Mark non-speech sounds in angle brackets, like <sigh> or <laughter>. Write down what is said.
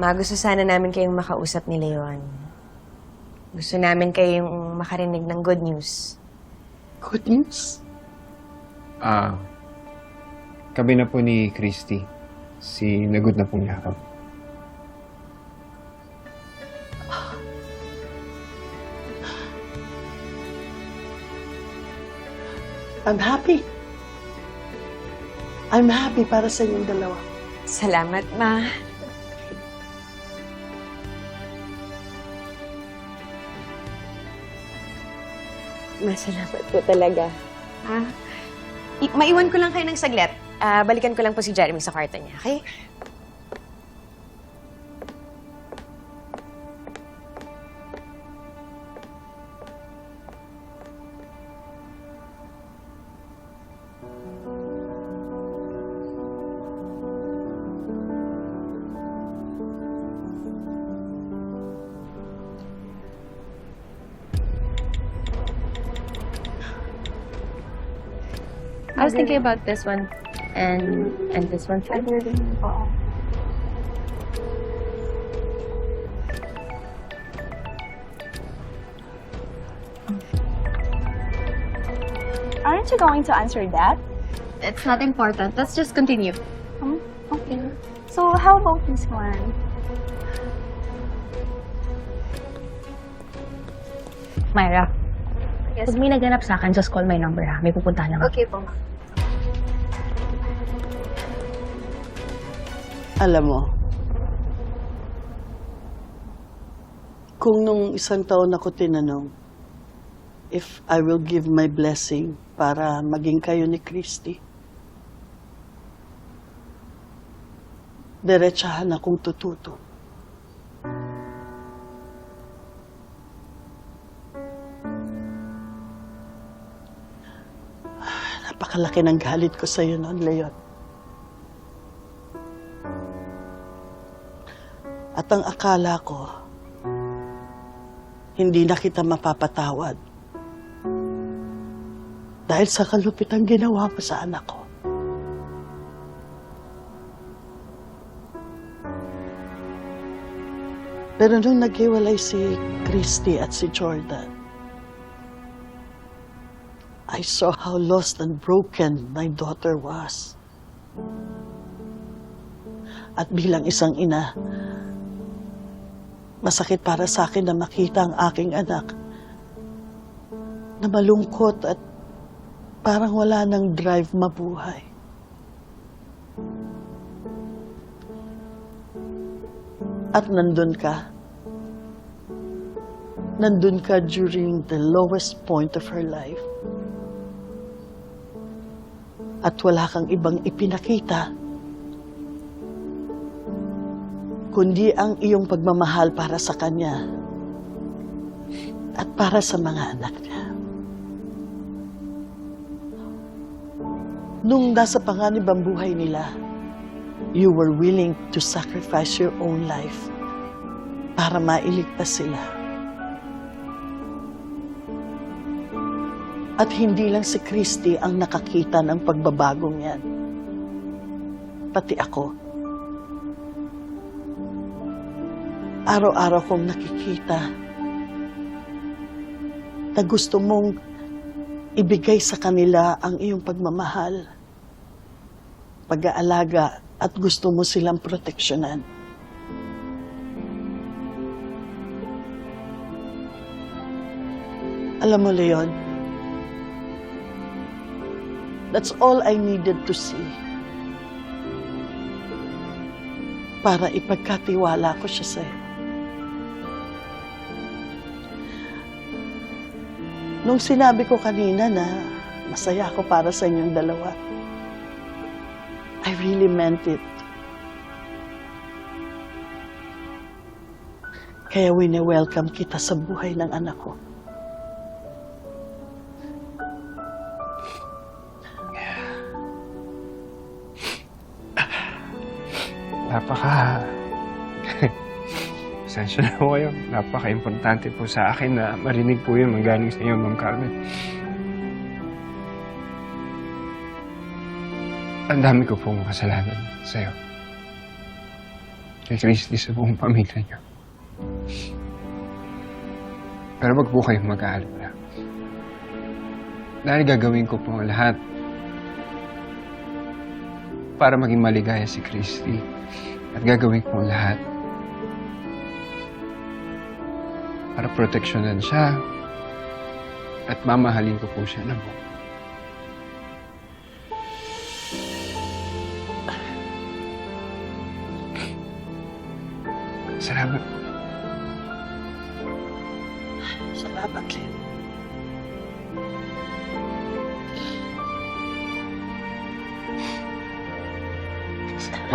Ma, gusto sana namin kayong makausap ni Leon. Gusto namin kayong makarinig ng good news. Good news? Ah, kabi na po ni Christy. Si Nagut na pong yakap. I'm happy. I'm happy para sa inyong dalawa. Salamat, Ma. Masalamat po talaga. Ah, i- maiwan ko lang kayo ng saglit. Ah, balikan ko lang po si Jeremy sa kwarto niya, okay? I was thinking about this one and and this one too. Aren't you going to answer that? It's not important. Let's just continue. Hmm? Okay. So, how about this one? Myra, Yes. pag may naganap sa akin, just call my number ha. May pupuntahan lang ako. Okay po. Alam mo, kung nung isang taon ako tinanong if I will give my blessing para maging kayo ni Christy, diretsahan akong tututo. Napakalaki ng galit ko sa'yo noon, Leon. At ang akala ko, hindi na kita mapapatawad. Dahil sa kalupit ang ginawa mo sa anak ko. Pero nung naghiwalay si Christy at si Jordan, I saw how lost and broken my daughter was. At bilang isang ina, masakit para sa akin na makita ang aking anak na malungkot at parang wala ng drive mabuhay. At nandun ka. Nandun ka during the lowest point of her life. At wala kang ibang ipinakita kundi ang iyong pagmamahal para sa kanya at para sa mga anak niya. Nung nasa panganib ang buhay nila, you were willing to sacrifice your own life para mailigtas sila. At hindi lang si Christy ang nakakita ng pagbabagong yan. Pati ako. araw-araw kong nakikita na gusto mong ibigay sa kanila ang iyong pagmamahal, pag-aalaga at gusto mo silang proteksyonan. Alam mo, Leon, that's all I needed to see para ipagkatiwala ko siya sa'yo. Nung sinabi ko kanina na masaya ako para sa inyong dalawa, I really meant it. Kaya wini-welcome kita sa buhay ng anak ko. Napaka... <laughs> Pasensya na po kayo. Napaka-importante po sa akin na marinig po yun manggaling sa inyo, Ma'am Carmen. Ang dami ko pong kasalanan sa'yo. kay Christy sa buong pamilya niyo. Pero wag po kayong mag-aalala. Dahil gagawin ko po lahat para maging maligaya si Christy. At gagawin ko lahat para proteksyonan siya at mamahalin ko po siya ng buo. Salamat. Salamat, po.